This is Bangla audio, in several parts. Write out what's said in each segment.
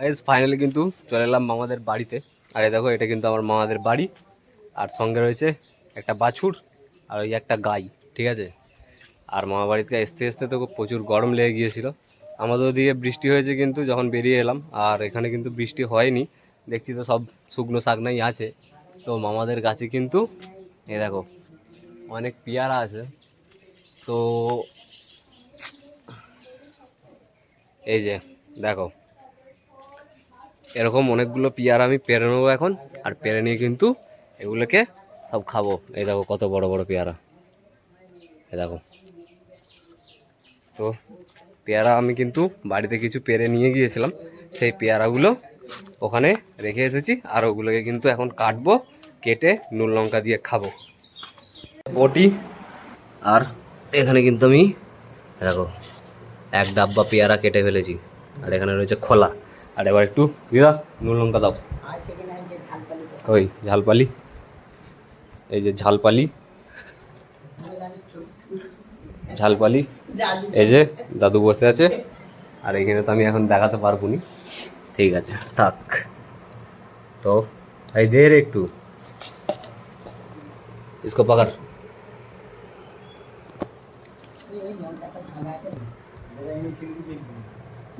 গাইজ ফাইনালি কিন্তু চলে এলাম মামাদের বাড়িতে। আর দেখো, এটা কিন্তু আমার মামাদের বাড়ি। আর সঙ্গে রয়েছে একটা বাছুর আর ওই একটা গাই, ঠিক আছে? আর মামা বাড়িতে আসতে আসতে তো প্রচুর গরম লেগে গিয়েছিল। আমাদের ওদিকে বৃষ্টি হয়েছে কিন্তু যখন বেরিয়ে এলাম, আর এখানে কিন্তু বৃষ্টি হয়নি। দেখছি তো সব শুকনো শাকনাই আছে। তো মামাদের গাছে কিন্তু এ দেখো, অনেক পেয়ারা আছে। তো এই যে, দেখো এরকম অনেকগুলো পেয়ারা আমি পেরে নেব এখন। আর পেরে নিয়ে কিন্তু এগুলোকে সব খাব। এই দেখো কত বড় বড় পেয়ারা। এই দেখো। তো পেয়ারা আমি কিন্তু বাড়িতে কিছু পেরে নিয়ে গিয়েছিলাম। সেই পেয়ারাগুলো ওখানে রেখে এসেছি। আর ওগুলোকে কিন্তু এখন কাটবো, কেটে নুন লঙ্কা দিয়ে খাব। বটি আর এখানে কিন্তু আমি দেখো, এক ডাব্বা পেয়ারা কেটে ফেলেছি। আর এখানে রয়েছে খোলা। আর এবার একটু দিদা নুন লঙ্কা দাও ওই ঝালপালি এই যে ঝালপালি ঝালপালি এই যে দাদু বসে আছে আর এখানে তো আমি এখন দেখাতে পারবো নি ঠিক আছে থাক তো এই দে রে একটু इसको पकड़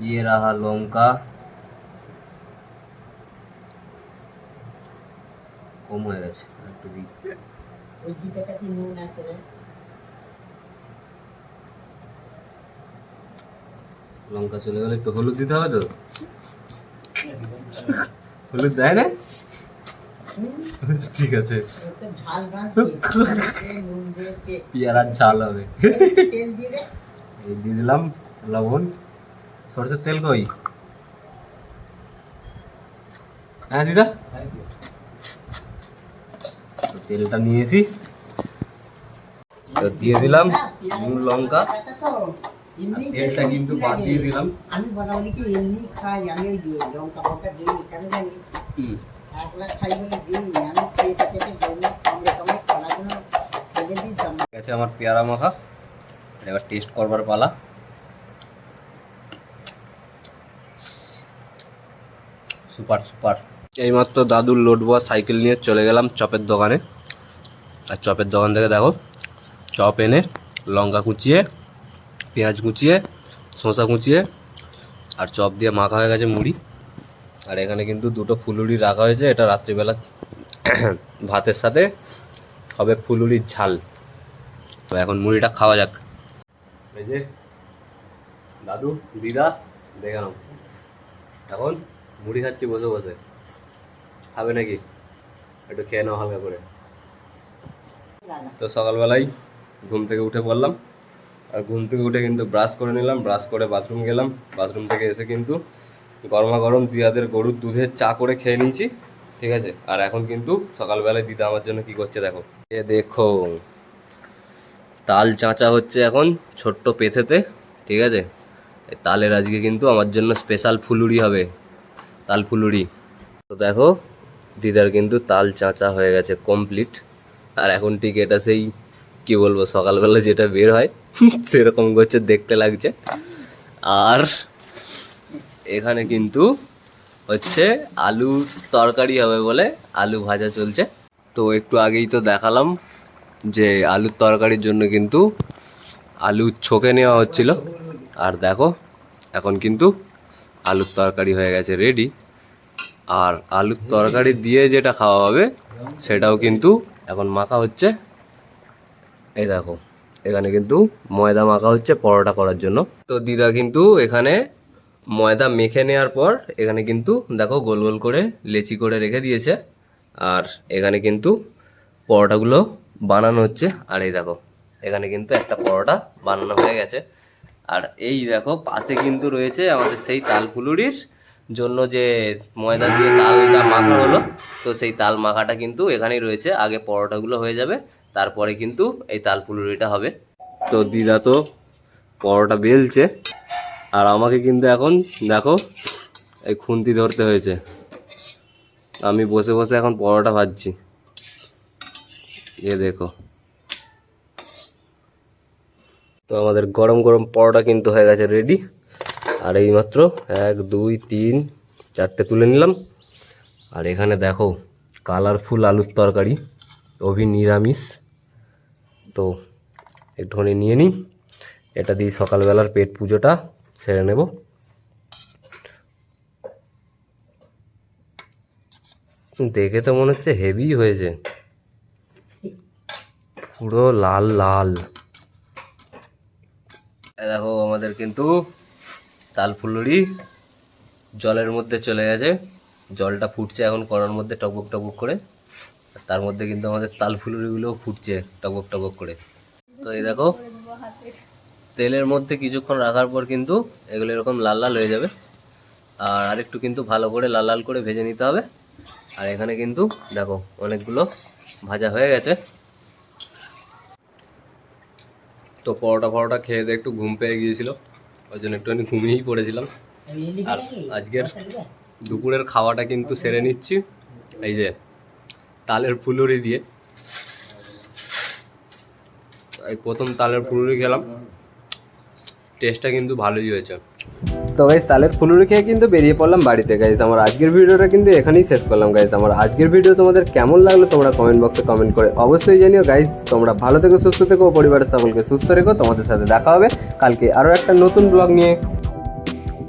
ये रहा लौंका কম হয়ে গেছে একটু দিই লঙ্কা চলে গেলে একটু হলুদ দিতে হবে তো? হলুদ দেয় না? ঠিক আছে। পেয়ারার ঝাল হবে। এই দিয়ে দিলাম লবণ। সরষের তেল কই? হ্যাঁ দিদা। তেলটা নিয়েছি। তো দিয়ে দিলাম নুন লঙ্কা। তেলটা কিন্তু বাদ দিয়ে দিলাম। আমি বরাবরই কি এমনি খাই আমি ওই লঙ্কা ফঙ্কা দিই কেন জানি। একলা খাই বলে দিই আমি খেয়ে খেতে জন্য কামড়ে কামড়ে খানাগুলো ফেলে দিই জমা ঠিক আমার পেয়ারা মাখা। এবার টেস্ট করবার পালা। Super super. এইমাত্র দাদুর লোড বয়া সাইকেল নিয়ে চলে গেলাম চপের দোকানে। আর চপের দোকান থেকে দেখো, চপ এনে লঙ্কা কুচিয়ে, পেঁয়াজ কুচিয়ে, শসা কুচিয়ে আর চপ দিয়ে মাখা হয়ে গেছে মুড়ি। আর এখানে কিন্তু দুটো ফুলুরি রাখা হয়েছে, এটা রাত্রিবেলা ভাতের সাথে হবে ফুলুরির ঝাল। তো এখন মুড়িটা খাওয়া যাক। এই যে দাদু, দিদা, দেখে এখন মুড়ি খাচ্ছি, বসে বসে। খাবে নাকি? একটু খেয়ে নাও হালকা করে। তো সকালবেলায় ঘুম থেকে উঠে পড়লাম। আর ঘুম থেকে উঠে কিন্তু ব্রাশ করে নিলাম ব্রাশ করে বাথরুম গেলাম। বাথরুম থেকে এসে কিন্তু গরমা গরম দিদাদের গরুর দুধের চা করে খেয়ে নিয়েছি, ঠিক আছে? আর এখন কিন্তু সকালবেলায় দিদা আমার জন্য কি করছে দেখো। এ দেখো, তাল চাঁচা হচ্ছে এখন ছোট্ট পেথেতে, ঠিক আছে? তালের আজকে কিন্তু আমার জন্য স্পেশাল ফুলুরি হবে, তাল ফুলুরি। তো দেখো, দিদার কিন্তু তাল চাঁচা হয়ে গেছে কমপ্লিট আর এখন ঠিক এটা সেই কি বলব, সকালবেলা যেটা বের হয়, সেরকম করছে, দেখতে লাগছে। আর এখানে কিন্তু হচ্ছে আলু তরকারি হবে বলে আলু ভাজা চলছে। তো একটু আগেই তো দেখালাম যে আলুর তরকারির জন্য কিন্তু আলু ছকে নেওয়া হচ্ছিল। আর দেখো, এখন কিন্তু আলুর তরকারি হয়ে গেছে রেডি আর আলুর তরকারি দিয়ে যেটা খাওয়া হবে, সেটাও কিন্তু এখন মাখা হচ্ছে। এই দেখো, এখানে কিন্তু ময়দা মাখা হচ্ছে পরোটা করার জন্য। তো দিদা কিন্তু এখানে ময়দা মেখে নেওয়ার পর এখানে কিন্তু দেখো গোল গোল করে লেচি করে রেখে দিয়েছে। আর এখানে কিন্তু পরোটাগুলো বানানো হচ্ছে। আর এই দেখো, এখানে কিন্তু একটা পরোটা বানানো হয়ে গেছে। আর এই দেখো, পাশে কিন্তু রয়েছে আমাদের সেই তালপুলুরির জন্য যে ময়দা দিয়ে তালটা মাখা হলো, তো সেই তাল মাখাটা কিন্তু এখানেই রয়েছে। আগে পরোটাগুলো হয়ে যাবে, তারপরে কিন্তু এই তালপুলুরিটা হবে। তো দিদা তো পরোটা বেলছে, আর আমাকে কিন্তু এখন দেখো, এই খুন্তি ধরতে হয়েছে। আমি বসে বসে এখন পরোটা ভাজছি। এ দেখো। তো আমাদের গরম গরম পরোটা কিন্তু হয়ে গেছে রেডি। আর এইমাত্র এক, দুই, তিন, চারটে তুলে নিলাম। আর এখানে দেখো, কালারফুল আলুর তরকারি, অভি নিরামিষ। তো একটুখানি নিয়ে নিই। এটা দিয়ে সকালবেলার পেট পুজোটা সেরে নেব। দেখে তো মনে হচ্ছে হেভি হয়েছে। পুরো লাল লাল। দেখো, আমাদের কিন্তু তাল ফুলুরি জলের মধ্যে চলে গেছে। জলটা ফুটছে এখন কড়ার মধ্যে টকবক টকবক করে। তার মধ্যে কিন্তু আমাদের তাল ফুলুরিগুলোও ফুটছে টকবক টকবক করে। তো এই দেখো, তেলের মধ্যে কিছুক্ষণ রাখার পর কিন্তু এগুলো এরকম লাল লাল হয়ে যাবে। আর আরেকটু কিন্তু ভালো করে লাল লাল করে ভেজে নিতে হবে। আর এখানে কিন্তু দেখো, অনেকগুলো ভাজা হয়ে গেছে। তো পরোটা ফরোটা খেয়ে দিয়ে একটু ঘুম পেয়ে গিয়েছিল। ওই জন্য একটুখানি ঘুমিয়েই পড়েছিলাম। আর আজকের দুপুরের খাওয়াটা কিন্তু সেরে নিচ্ছি। এই যে তালের ফুলুরি দিয়ে। এই প্রথম তালের ফুলুরি খেলাম। টেস্টটা কিন্তু ভালোই হয়েছে। তো গাইজ তালের ফুলুরি খেয়ে কিন্তু বেরিয়ে পড়লাম বাড়িতে গাইজ আমার আজকের ভিডিওটা কিন্তু এখানেই শেষ করলাম গাইজ আমার আজকের ভিডিও তোমাদের কেমন লাগল তোমরা কমেন্ট বক্সে কমেন্ট করে অবশ্যই জানিও গাইজ তোমরা ভালো থেকো, সুস্থ থেকো, পরিবারের সকলকে সুস্থ রেখো। তোমাদের সাথে দেখা হবে কালকে আরও একটা নতুন ব্লগ নিয়ে।